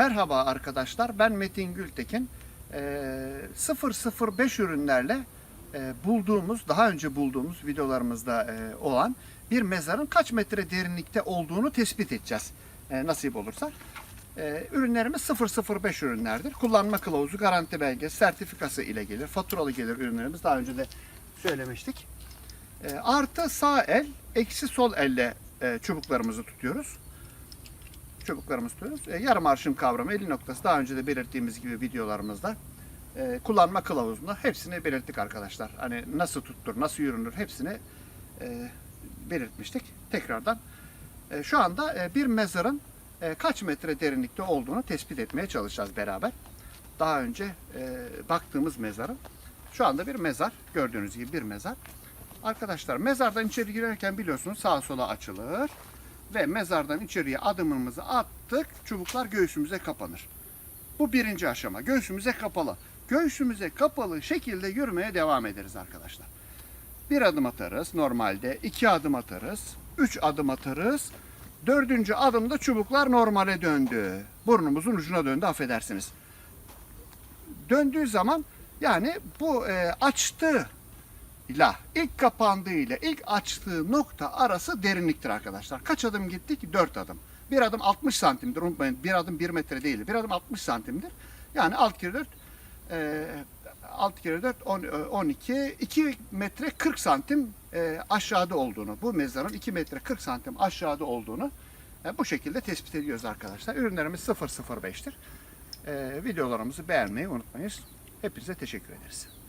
Merhaba arkadaşlar, ben Metin Gültekin. Ee, 005 ürünlerle e, bulduğumuz, daha önce bulduğumuz videolarımızda e, olan bir mezarın kaç metre derinlikte olduğunu tespit edeceğiz. e, nasip olursa. Ürünlerimiz 005 ürünlerdir. Kullanma kılavuzu, garanti belgesi, sertifikası ile gelir. Faturalı gelir ürünlerimiz. Daha önce de söylemiştik. Artı sağ el, eksi sol elle çubuklarımızı tutuyoruz çubuklarımızı tutuyoruz. E, yarım arşın kavramı 50 noktası daha önce de belirttiğimiz gibi videolarımızda e, kullanma kılavuzunda hepsini belirttik arkadaşlar. Hani nasıl tuttur, nasıl yürünür hepsini e, belirtmiştik. Tekrardan e, şu anda e, bir mezarın e, kaç metre derinlikte olduğunu tespit etmeye çalışacağız beraber. Daha önce e, baktığımız mezarın şu anda bir mezar. Gördüğünüz gibi bir mezar. Arkadaşlar mezardan içeri girerken biliyorsunuz sağa sola açılır ve mezardan içeriye adımımızı attık. Çubuklar göğsümüze kapanır. Bu birinci aşama. Göğsümüze kapalı. Göğsümüze kapalı şekilde yürümeye devam ederiz arkadaşlar. Bir adım atarız normalde. iki adım atarız. Üç adım atarız. Dördüncü adımda çubuklar normale döndü. Burnumuzun ucuna döndü affedersiniz. Döndüğü zaman yani bu e, açtı ile ilk kapandığı ile ilk açtığı nokta arası derinliktir arkadaşlar. Kaç adım gittik? 4 adım. Bir adım 60 santimdir. Unutmayın bir adım 1 metre değil. Bir adım 60 santimdir. Yani alt kere 4 e, alt kere 4 10, e, 12 2 metre 40 santim e, aşağıda olduğunu bu mezarın 2 metre 40 santim aşağıda olduğunu e, bu şekilde tespit ediyoruz arkadaşlar. Ürünlerimiz 005'tir. E, videolarımızı beğenmeyi unutmayınız. Hepinize teşekkür ederiz.